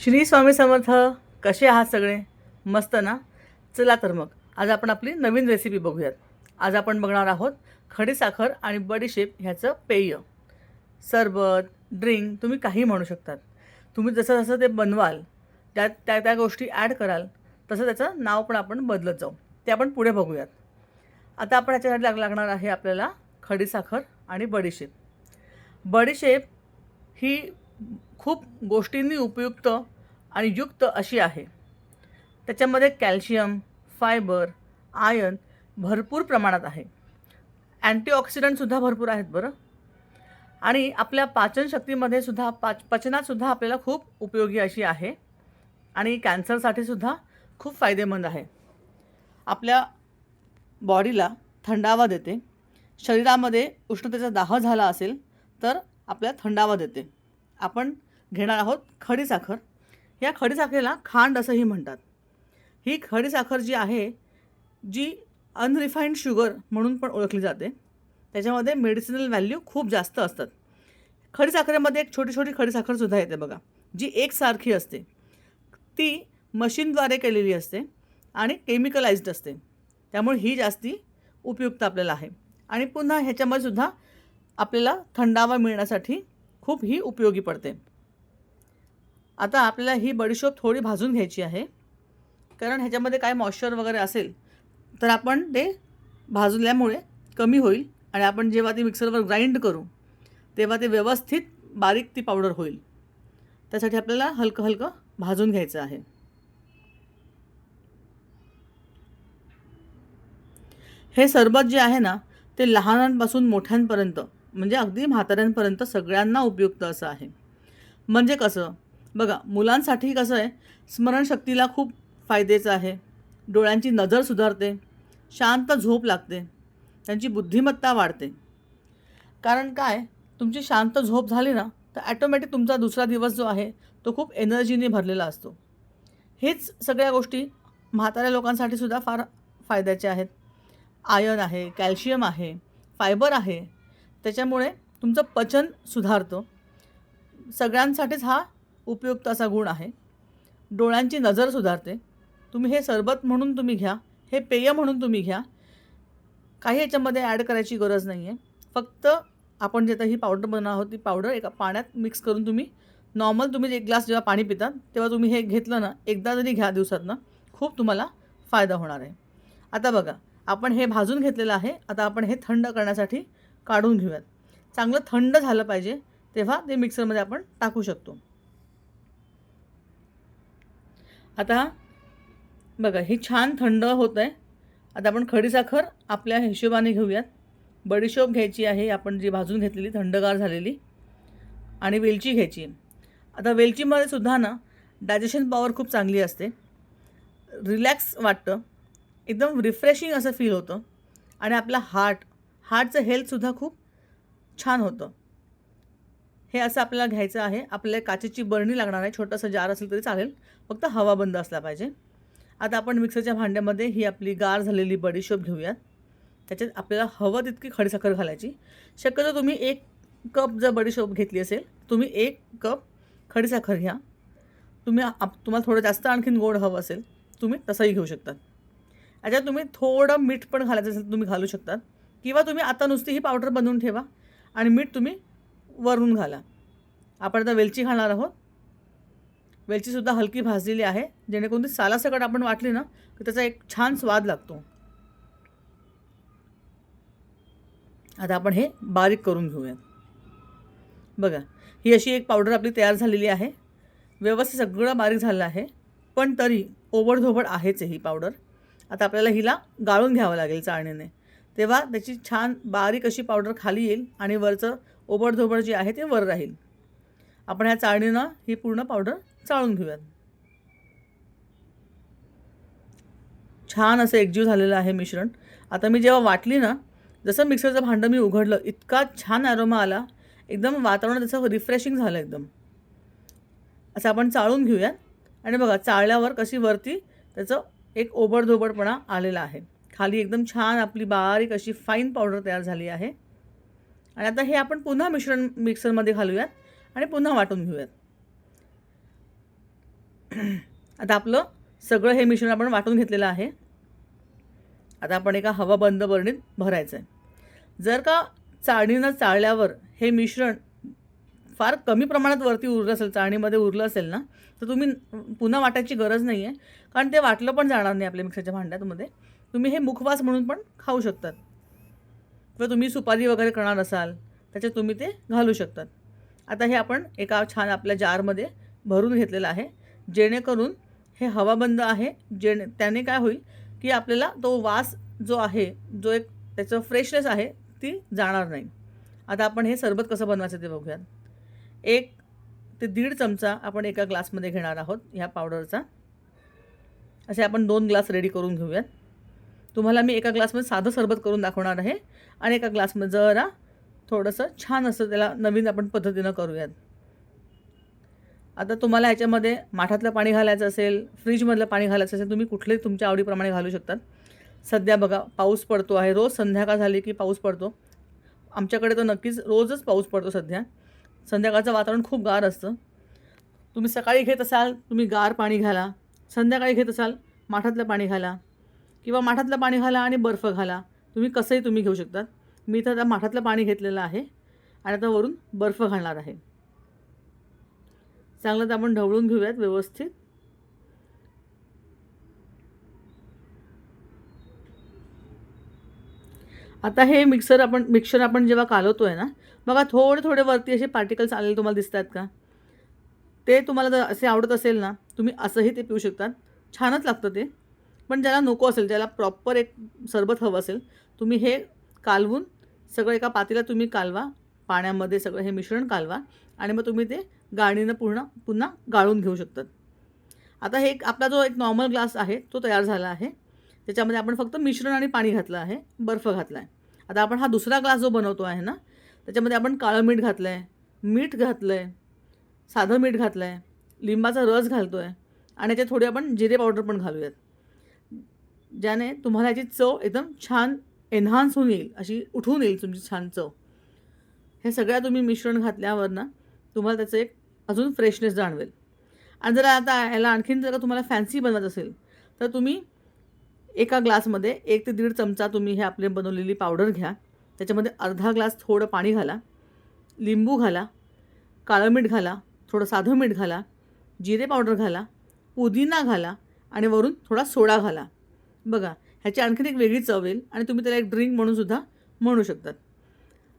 श्री स्वामी समर्थ कसे आहात सगळे? मस्त ना? चला तर मग आज आपण आपली नवीन रेसिपी बघूयात. आज आपण बघणार आहोत खडीसाखर आणि बडीशेप ह्याचं पेय. सरबत ड्रिंक तुम्ही काही म्हणू शकतात. तुम्ही जसं जसं ते बनवाल त्या त्या त्या गोष्टी ॲड कराल तसं त्याचं नाव पण आपण बदलत जाऊ. ते आपण पुढे बघूयात. आता आपण ह्याच्यासाठी लाग लागणार आहे आपल्याला खडीसाखर आणि बडीशेप बडीशेप ही खूप गोष्टींनी उपयुक्त आणि युक्त अशी आहे. त्याच्यामध्ये कॅल्शियम फायबर आयन भरपूर प्रमाणात आहे. अँटीऑक्सिडंटसुद्धा भरपूर आहेत बरं. आणि आपल्या पाचनशक्तीमध्ये सुद्धा पाच पचनातसुद्धा आपल्याला खूप उपयोगी अशी आहे. आणि कॅन्सरसाठी सुद्धा खूप फायदेमंद आहे. आपल्या बॉडीला थंडावा देते. शरीरामध्ये उष्णतेचा दाह झाला असेल तर आपल्या थंडावा देते. आपण घेणार आहोत खडीसाखर या खडीसाखरेला खांड असंही म्हणतात. ही खडीसाखर जी आहे जी अनरिफाईंड शुगर म्हणून पण ओळखली जाते. त्याच्यामध्ये मेडिसिनल व्हॅल्यू खूप जास्त असतात. खडीसाखरेमध्ये एक छोटी छोटी खडीसाखरसुद्धा येते बघा जी एकसारखी असते. ती मशीनद्वारे केलेली असते आणि केमिकलाइज्ड असते. त्यामुळे ही जास्ती उपयुक्त आपल्याला आहे. आणि पुन्हा ह्याच्यामध्ये सुद्धा आपल्याला थंडावा मिळण्यासाठी खूप ही उपयोगी पडते. आता आपल्याला ही बडीशोप थोडी भाजून घ्यायची आहे. कारण ह्याच्यामध्ये काय मॉइश्चर वगैरे असेल तर आपण ते भाजल्यामुळे कमी होईल आणि आपण जेव्हा ते मिक्सरवर ग्राइंड करू तेव्हा ते व्यवस्थित बारीक ती पावडर होईल. त्यासाठी आपल्याला हलकं हलकं भाजून घ्यायचं आहे. हे सरबत जे आहे ना ते लहानांपासून मोठ्यांपर्यंत म्हणजे अगदी म्हाताऱ्यांपर्यंत सगळ्यांना उपयुक्त असं आहे. म्हणजे कसं? बघा मुलांसाठी कसं आहे स्मरणशक्तीला खूप फायद्याचं आहे. डोळ्यांची नजर सुधारते शांत झोप लागते त्यांची बुद्धिमत्ता वाढते. कारण काय तुमची शांत झोप झाली ना तर ॲटोमॅटिक तुमचा दुसरा दिवस जो आहे तो खूप एनर्जीने भरलेला असतो. हेच सगळ्या गोष्टी म्हाताऱ्या लोकांसाठी सुद्धा फार फायद्याच्या आहेत. आयन आहे कॅल्शियम आहे फायबर आहे त्याच्यामुळे तुमचं पचन सुधारतं. सगळ्यांसाठीच हा उपयुक्त असा गुण आहे. डोळ्यांची नजर सुधारते. तुम्ही हे सरबत म्हणून तुम्ही घ्या हे पेय म्हणून तुम्ही घ्या. काही याच्यामध्ये ॲड करायची गरज नाही आहे फक्त आपण जे आता ही पावडर बनवणार आहोत ती पावडर एका पाण्यात मिक्स करून तुम्ही नॉर्मल तुम्ही एक ग्लास जेव्हा पाणी पितात तेव्हा तुम्ही हे घेतलं ना एकदा जरी घ्या दिवसातनं. खूप तुम्हाला फायदा होणार आहे. आता बघा आपण हे भाजून घेतलेलं आहे. आता आपण हे थंड करण्यासाठी काढून घेऊयात. चांगलं थंड झालं पाहिजे तेव्हा ते मिक्सरमध्ये आपण टाकू शकतो. आता बघा हे छान थंड होत आहे आता आपण खडीसाखर आपल्या हिशोबाने घेऊयात. बडीशोप घ्यायची आहे आपण जी भाजून घेतलेली थंडगार झालेली आणि वेलची घ्यायची. आता वेलचीमध्ये सुद्धा ना डायजेशन पॉवर खूप चांगली असते. रिलॅक्स वाटतं. एकदम रिफ्रेशिंग असं फील होतं. आणि आपला हार्ट हार्टचं हेल्थसुद्धा खूप छान होतं. हे असं आपल्याला घ्यायचं आहे. आपल्याला काचेची बरणी लागणार आहे. छोटंसं जार असेल तरी चालेल. फक्त हवा बंद असला पाहिजे. आता आपण मिक्सरच्या भांड्यामध्ये ही आपली गार झालेली बडीशोप घेऊयात. त्याच्यात आपल्याला हवं तितकी खडीसाखर घालायची. शक्यतो तुम्ही एक कप जर बडीशोप घेतली असेल तुम्ही एक कप खडीसाखर घ्या. तुम्ही आप तुम्हाला थोडं जास्त आणखीन गोड हवं असेल तुम्ही तसंही घेऊ शकतात. याच्यात तुम्ही थोडं मीठ पण घालायचं असेल तर तुम्ही घालू शकतात. किंवा तुम्ही आता नुसती ही पावडर बनवून ठेवा आणि मीठ तुम्ही वरून घाला. आपण आता वेलची घालणार आहोत. वेलचीसुद्धा हलकी भाजलेली आहे. जेणेकरून ती सालासकट आपण वाटली ना की त्याचा एक छान स्वाद लागतो. आता आपण हे बारीक करून घेऊयात. बघा ही अशी एक पावडर आपली तयार झालेली आहे. व्यवस्थित सगळं बारीक झालं आहे पण तरी ओबडधोबड आहेच ही पावडर. आता आपल्याला हिला गाळून घ्यावं लागेल चाळणीने. तेव्हा त्याची छान बारीक अशी पावडर खाली येईल आणि वरचं ओबडधोबड जी आहे ते वर राहील. आपण ह्या चाळणीनं ही पूर्ण पावडर चाळून घेऊयात. छान असं एकजीव झालेलं आहे मिश्रण. आता मी जेव्हा वाटली ना जसं मिक्सरचं भांडं मी उघडलं इतका छान ॲरोमा आला. एकदम वातावरण त्याचं रिफ्रेशिंग झालं एकदम. असं आपण चाळून घेऊयात. आणि बघा चाळल्यावर कशी वरती त्याचं एक ओबडधोबडपणा आलेला आहे. खाली एकदम छान आपली बारीक अशी फाईन पावडर तयार झाली आहे. आणि आता हे आपण पुन्हा मिश्रण मिक्सरमध्ये घालूयात आणि पुन्हा वाटून घेऊयात. आता आपलं सगळं हे मिश्रण आपण वाटून घेतलेलं आहे. आता आपण एका हवा बंद बरणीत भरायचं आहे जर का चाळणीनं चाळल्यावर हे मिश्रण फार कमी प्रमाणात वरती उरलं असेल चाळणीमध्ये उरलं असेल ना तर तुम्ही पुन्हा वाटायची गरज नाही आहे कारण ते वाटलं पण जाणार नाही आपल्या मिक्सरच्या भांड्यातमध्ये तुम्ही हे मुखवास म्हणून पण खाऊ शकतात. किंवा तुम्ही सुपारी वगैरे करणार असाल त्याच्यात तुम्ही ते घालू शकतात. आता हे आपण एका छान आपल्या जारमध्ये भरून घेतलेलं आहे. जेणेकरून हे हवाबंद आहे. जेणे त्याने काय होईल की आपल्याला तो वास जो आहे जो एक त्याचं फ्रेशनेस आहे ती जाणार नाही. आता आपण हे सरबत कसं बनवायचं ते बघूयात. एक ते दीड चमचा आपण एका ग्लासमध्ये घेणार आहोत ह्या पावडरचा असे आपण दोन ग्लास रेडी करून घेऊयात. तुम्हाला मी एका ग्लासमध्ये साधं सरबत करून दाखवणार आहे. आणि एका ग्लासमध्ये जरा थोडंसं छान असं त्याला नवीन आपण पद्धतीनं करूयात. आता तुम्हाला ह्याच्यामध्ये माठातलं पाणी घालायचं असेल फ्रीजमधलं पाणी घालायचं असेल तुम्ही कुठलेही तुमच्या आवडीप्रमाणे घालू शकतात. सध्या बघा पाऊस पडतो आहे. रोज संध्याकाळ झाली की पाऊस पडतो. आमच्याकडे तर नक्कीच रोजच पाऊस पडतो सध्या. संध्याकाळचं वातावरण खूप गार असतं. तुम्ही सकाळी घेत असाल तुम्ही गार पाणी घाला. संध्याकाळी घेत असाल माठातलं पाणी घाला. किंवा माठातलं पाणी घाला आणि बर्फ घाला. तुम्ही कसंही तुम्ही घेऊ शकतात. मी तर आता माठातलं पाणी घेतलेलं आहे आणि आता वरून बर्फ घालणार आहे. चांगलं तर आपण ढवळून घेऊयात व्यवस्थित. आता हे मिक्सर आपण मिक्सर आपण जेव्हा कालवतो आहे ना बघा थोडे थोडे वरती असे पार्टिकल्स आलेले तुम्हाला दिसत आहेत का? ते तुम्हाला जर असे आवडत असेल ना तुम्ही असंही ते पिऊ शकतात. छानच लागतं ते. पण ज्याला नको असेल ज्याला प्रॉपर एक सरबत हवं असेल तुम्ही हे कालवून सगळं एका पातीला तुम्ही कालवा पाण्यामध्ये सगळं हे मिश्रण कालवा आणि मग तुम्ही ते गाळणीनं पूर्ण पुन्हा गाळून घेऊ शकतात. आता हे एक आपला जो एक नॉर्मल ग्लास आहे तो तयार झाला आहे. त्याच्यामध्ये आपण फक्त मिश्रण आणि पाणी घातलं आहे बर्फ घातला आहे आता आपण हा दुसरा ग्लास जो बनवतो आहे ना त्याच्यामध्ये आपण काळं मीठ घातलं आहे मीठ घातलं आहे साधं मीठ घातलं आहे लिंबाचा रस घालतो आहे आणि त्याच्यात थोडी आपण जिरे पावडर पण घालूयात. ज्याने तुम्हाला याची चव एकदम छान एन्हान्स होऊन येईल अशी उठून येईल तुमची छान चव. हे सगळ्या तुम्ही मिश्रण घातल्यावर ना तुम्हाला त्याचं एक अजून फ्रेशनेस जाणवेल. आणि जर आता ह्याला आणखीन जर तुम्हाला फॅन्सी बनवत असेल तर तुम्ही एका ग्लासमध्ये एक ते दीड चमचा तुम्ही हे आपले बनवलेली पावडर घ्या. त्याच्यामध्ये अर्धा ग्लास थोडं पाणी घाला लिंबू घाला काळं मीठ घाला थोडं साधं मीठ घाला जिरे पावडर घाला पुदिना घाला आणि वरून थोडा सोडा घाला. बघा ह्याची आणखीन एक वेगळी चव येईल आणि तुम्ही त्याला एक ड्रिंक म्हणून सुद्धा म्हणू शकतात.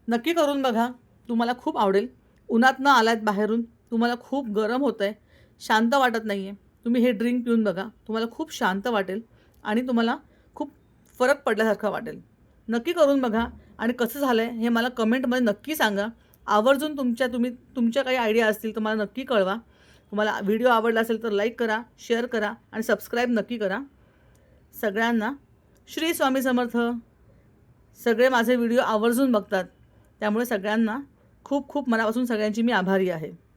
नक्की करून बघा तुम्हाला खूप आवडेल. उन्हात न आलात बाहेरून तुम्हाला खूप गरम होतं आहे शांत वाटत नाही आहे तुम्ही हे ड्रिंक पिऊन बघा तुम्हाला खूप शांत वाटेल आणि तुम्हाला खूप फरक पडल्यासारखं वाटेल. नक्की करून बघा आणि कसं झालं आहे हे मला कमेंटमध्ये नक्की सांगा. आवर्जून तुमच्या तुम्ही तुमच्या काही आयडिया असतील तर मला नक्की कळवा. तुम्हाला व्हिडिओ आवडला असेल तर लाईक करा शेअर करा आणि सबस्क्राईब नक्की करा. सगळ्यांना श्री स्वामी समर्थ. सगळे माझे व्हिडिओ आवर्जून बघतात. त्यामुळे सगळ्यांना खूप खूप मनापासून सगळ्यांची मी आभारी आहे.